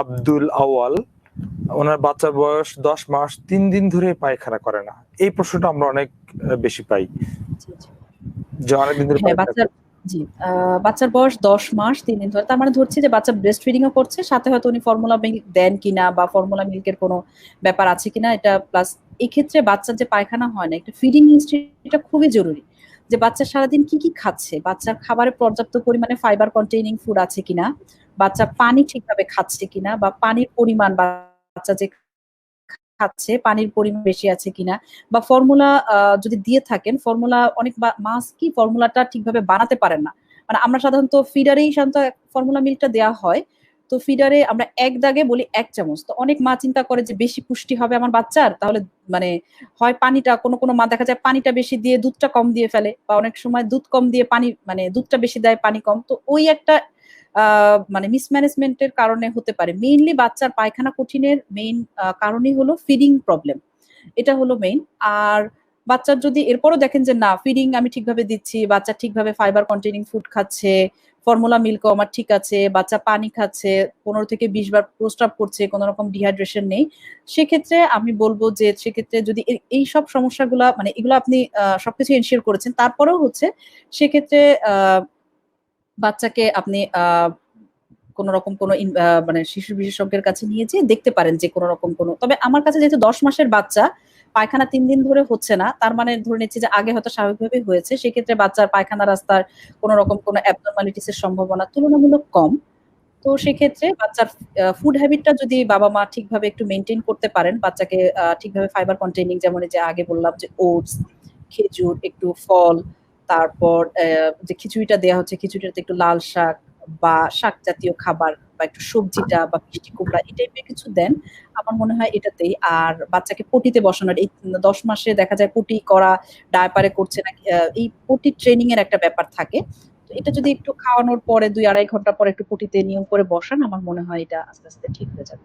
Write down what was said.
আব্দুল আওয়াল ওনার বাচ্চার বয়স দশ মাস তিন দিন ধরে পায়খানা করে না। এই প্রশ্নটা আমরা অনেক বেশি পাই। জি, জি। যে অনেকদিন ধরে হ্যাঁ বাচ্চার জি বাচ্চার বয়স দশ মাস তিন দিন ধরে। তার মানে ধরছি যে বাচ্চা ব্রেস্ট ফিডিংও করছে সাথে হয়তো উনি ফর্মুলা মিল্ক দেন কিনা বা ফর্মুলা মিল্কের কোনো ব্যাপার আছে কিনা এটা প্লাস এই ক্ষেত্রে বাচ্চার যে পায়খানা হয় না একটা ফিডিং হিস্ট্রি এটা খুবই জরুরি। যে বাচ্চা সারাদিন কি কি খাচ্ছে বাচ্চার খাবারে পর্যাপ্ত পরিমাণে ফাইবার কন্টেইনিং ফুড আছে কিনা বাচ্চা পানি ঠিকভাবে খাচ্ছে কিনা বা পানির পরিমাণ বাচ্চা যে খাচ্ছে, পানির পরিমাণ বেশি আছে কিনা বা ফর্মুলা যদি দিয়ে থাকেন ফর্মুলা অনেক মাছ কি ফর্মুলাটা ঠিকভাবে বানাতে পারেন না। মানে আমরা সাধারণত ফিডারেই সাধারণত ফর্মুলা মিল্কটা দেওয়া হয়। তো ফিডারে আমরা এক দাগে বলি এক চামচ। তো অনেক মা চিন্তা করে যে বেশি পুষ্টি হবে আমার বাচ্চার, তাহলে মানে হয় পানিটা, কোনো কোনো মা দেখা যায় পানিটা বেশি দিয়ে দুধটা কম দিয়ে ফেলে বা অনেক সময় দুধ কম দিয়ে পানি মানে দুধটা বেশি দেয় পানি কম। তো ওই একটা মানে মিসম্যানেজমেন্টের কারণে হতে পারে। মেইনলি বাচ্চার পায়খানা কঠিনের মেইন কারণই হলো ফিডিং প্রবলেম এটা হলো মেইন আর বাচ্চার যদি, এরপরও দেখেন যে না ফিডিং আমি ঠিকভাবে দিচ্ছি, বাচ্চা ঠিকভাবে ফাইবার কন্টেনিং ফুড খাচ্ছে ফর্মুলা মিল্কও আমার ঠিক আছে, বাচ্চা পানি খাচ্ছে, পনেরো থেকে বিশ বার প্রস্রাব করছে, কোনো রকম ডিহাইড্রেশন নেই, সেক্ষেত্রে আমি বলব যে সেক্ষেত্রে যদি এই- সব সমস্যাগুলা মানে এগুলো আপনি সবকিছু এনশিওর করেছেন, তারপরেও হচ্ছে সেক্ষেত্রে বাচ্চাকে আপনি কোনো রকম কোনো মানে শিশু বিশেষজ্ঞের কাছে নিয়ে যেয়ে দেখতে পারেন যে কোনো রকম কোনো। তবে আমার কাছে যেহেতু দশ মাসের বাচ্চা, পায়খানা তিন দিন ধরে হচ্ছে না, তার মানে ধরে নিচ্ছি যে আগে হয়তো স্বাভাবিকভাবেই হয়েছে, সেক্ষেত্রে বাচ্চার পায়খানা রাস্তার কোনো রকম কোনো অ্যাবনর্মালিটিস এর সম্ভাবনা তুলনামূলক কম। তো সেক্ষেত্রে বাচ্চার ফুড হ্যাবিটটা যদি বাবা মা ঠিকভাবে একটু মেনটেন করতে পারেন, বাচ্চাকে ঠিকভাবে ফাইবার কন্টেইনিং যেমন যে আগে বললাম যে ওটস খেজুর, একটু ফল তারপর যে খিচুড়িটা দেওয়া হচ্ছে, খিচুড়িটাতে একটু লাল শাক বা শাক জাতীয় খাবার বা একটু সবজিটা বা মিষ্টি কুমড়া, এই টাইপের কিছু দেন। আমার মনে হয় এটাতেই। আর বাচ্চাকে পটিতে বসানোর, এই দশ মাসে দেখা যায় পটি করা, ডায়পারে করছে না এই পটি ট্রেনিং এর একটা ব্যাপার থাকে। তো এটা যদি একটু খাওয়ানোর পরে দুই আড়াই ঘণ্টা পরে একটু পটিতে নিয়ম করে বসান, আমার মনে হয় এটা আস্তে আস্তে ঠিক হয়ে যাবে।